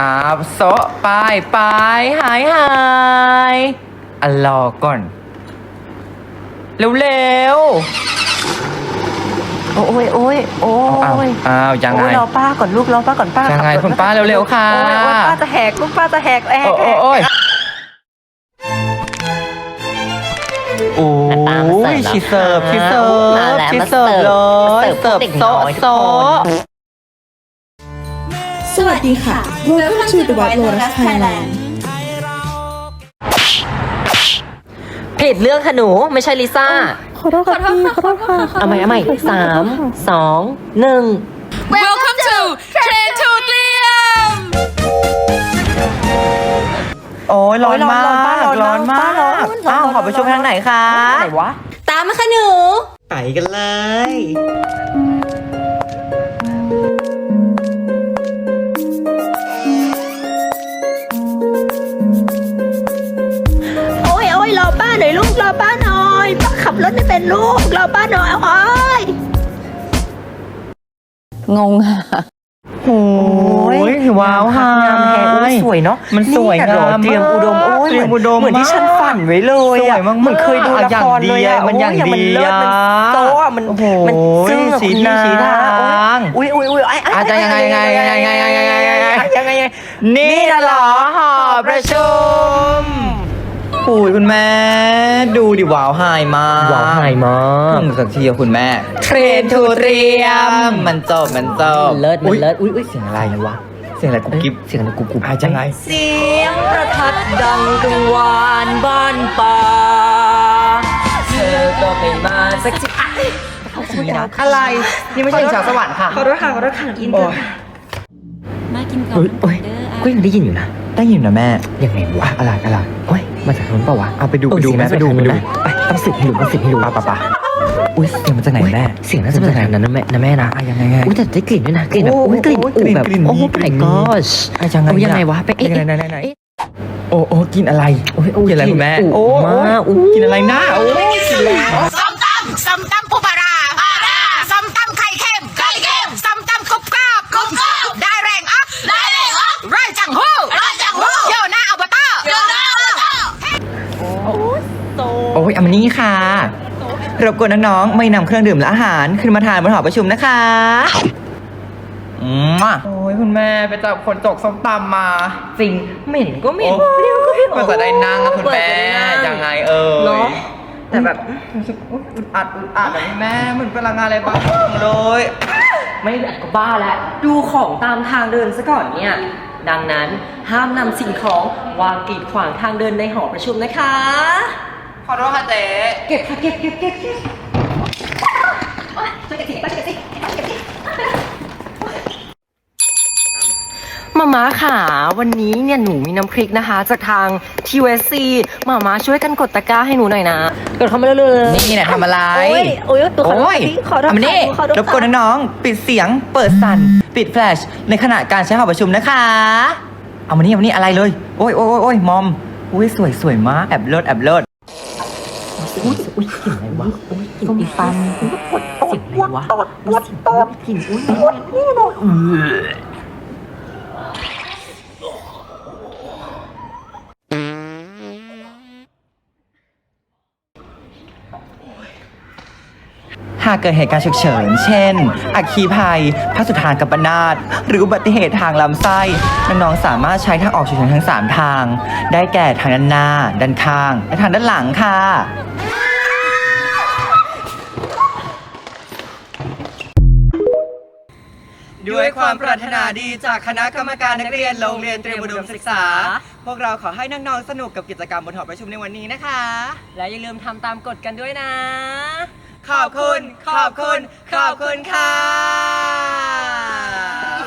อ่าโซะไปไปหายหายอะรอก่อนเร็วเร็วโอ้ยโอ้ยโอ้ๆอ้าวยอ้าวยังไง โอ้ยรอป้าก่อนลูกรอป้าก่อนป้ายังไงขับรถคุณป้าเร็วๆค่ะ โอ้ยโอ้ยป้าจะแหกลูกป้าจะแหกแหกโอ้แหโอ้กโอ้ยโอ้ยชีเสิร์ฟชีเสิร์ฟมาแล้วชีมาเสิร์ฟเลยเสิร์ฟเสิร์ฟเด็กน้โต๊ะอยทุกโต๊ะคน สวัสดีค่ะ Welcome to the White Lotus Thailand ผิดเรื่องค่ะหนูไม่ใช่ลิซ่า ขอโทษค่ะพี่ขอโทษค่ะเอาใหม่เอาใหม่สามสองหนึ่ง Welcome to Train to เตรียมโอ้ยร้อนมากป้าร้อนร้อนมากป้าร้อนอ้าวขอไปชมทางไหนคะไหนวะ ตามมาค่ะหนู ไปกันเลย รถไม่เป็นลูกรอป้าหน่อยโอ้ยงงค่ะโอ้ยว้าวหางามแฮะโอ้ยสวยเนาะมันสวยะเหรองามเตรียมอุดมโอ้ยเตรียมอุดมเหมือนที่มากฉันฝันไว้เลยสวยอะมากๆเหมือนเคยดูละครเลยอะมันอย่างดีโมันเลิศอะมันโซ่อะมันโอ้โหมันซึ้งอะสีคุณหน้านาสีทางอุ้ยอุ้ยอุ้ยไอ้ไอ้อาจจะยังไงยังไงยังไงยังไงยังไงยังไงยังไงยังไงนี่นะเหรอหอประชุม โอ้ยคุณแม่ ดูดิว้าวไฮมากว้าวหายมาถึงสักทีอะคุณแม่เทรนทูเตรียม มันจบมันจบเลิศมันเลิศอุ้ยอุ้ยเสียงอะไรวะเสียงอะไรกุ๊บกิ๊บเสียงอะไรกุ๊บกุ๊บอาจจะไงเสียงประทัดดังกังวานบ้านป่าเธอก็ไม่มาสักทีอะเขาคุยนะอะไรนี่ไม่ใช่ชาวสวรรค์ค่ะขอโทษค่ะขอโทษค่ะอินเตโอ้อร์ยมากินก่อนเฮ้ยโอ้ยเด้อ ก็ยังได้ยินอยู่นะ ได้ยินนะแม่ยังไงวะอะไรอะไรโอ้ยมาจากนู้นเปล่าวะเอาไปดูเออไปดูเสียงแม่น่าจะไปดูมาไปดูจากนู้นนะไปต้องสืบให้รู้ต้องสืบให้รู้ปะปะปะอุ้ยเสียงมาจากไหนแม่เสียงน่าจะมาจากทางนั้นนะแม่นะแม่นะอะยังไงไงอุ้ยแต่ได้กลิ่นด้วยนะกลิ่นแบบโอ้อุ้ยกลิ่นโอ้อู่แบบกลิ่นโอ้กลิ่น my กลิ่น gosh อะยังไงเอายังไงวะไปเอ๊ะยังไงไหนไหนไหนเอ๊ะโอ้โอ้กินอะไรโอ้ยโอ้ยกินอะไรคุณแม่กลิ่นโอ้อู่มากอู้กินอะไรหน้าโอ้กินแล้วส้มตำส้มตำปูปลาร้าปลาร้าส้มตำไข่เค็มไข่เค็มส้มตำกรุบกรอบกรุบกรอบได้แรงอัพได้แรงอัพไรจังหูไรจังหูโยหน้าอบตโยหน้าอบต โอ้ยเอามานี่ค่ะรบกวนน้องๆไม่นำเครื่องดื่มและอาหาร ขึ้นมาทานบนหอประชุมนะคะอืมโอ้ยคุณแม่ไปจับคนจกส้มตำมาจริงเหม็นก็เหม็นโอ้เปรี้ยวก็เปรี้ยวก็จะได้นั่งนะคุณแม่เปิดจะได้นั่ยังไงเอ่ยเนาะแต่แบบรู้สึกอุ๊ยอึดอัดอึดอัดแบบนี้แม่เหมือนพลังงานอะไรบ้างเลยไม่อยากก็บ้าแล้วดูของตามทางเดินซะก่อนเนี่ย ดังนั้นห้ามนำสิ่งของวางกีดขวางทางเดินในหอประชุมนะคะข อโทษค่ะเจ๊เก็บค่ะเก็บเก็บเก็บเก็บโอ๊ยช่วยเก็บสิไปเก็บสิเก็บสิมาม่าค่ะ วันนี้เนี่ยหนูมีน้ำพริกนะคะ จากทาง TUSC มาม่าช่วยกันกดตะกร้าให้หนูหน่อยนะ กดเข้ามาเลยนี่นะทำอะไร โอ้ยโอ้ยตัวขอโทษโอ้ยพี่ขอโทษเอามานี่ขอโทษรบกวนน้องๆปิดเสียง เปิดสั่น ปิดแฟลช ในขณะการใช้หอประชุมนะคะ เอามานี่เอามานี่อะไรเลย โอ้ยโอ้ยโอ้ยโอ้ยมอม อุ้ยสวยสวยมากแอบเลิศแอบเลิศอุ้ยอุ้ย กลิ่นอะไรวะอุ้ยกลิ่นอีปันเสียงอะไรวะตดตดกลิ่นอุ้ยหากเกิดเหตุการณ์ฉุกเฉิน เช่น อัคคีภัยพระสุธานกัปนาตหรืออุบัติเหตุทางลำไส้ น้องๆ สามารถใช้ทางออกฉุกเฉินทั้ง 3 ทาง ได้แก่ทางด้านหน้า ด้านข้าง และทางด้านหลังค่ะ ด้วยความปรารถนาดีจากคณะกรรมการนักเรียนโรงเรียนเตรียมอุดมศึกษา พวกเราขอให้น้องๆสนุกกับกิจกรรมบนหอประชุมในวันนี้นะคะ และอย่าลืมทำตามกฎกันด้วยนะ ขอบคุณ ขอบคุณ ขอบคุณค่ะ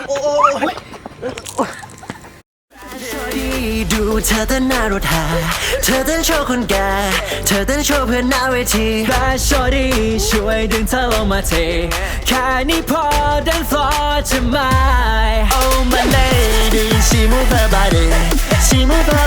โอ้ย ดูเธอเต้นหน้ารถหา เธอเต้นโชว์คนแก่ เธอเต้นโชว์เพื่อนหน้าเวทีแบชโชว์ดีช่วยดึงเธอลงมาเท แค่นี้พอดันฟลอร์จะไม่ Oh my lady she move her body she move her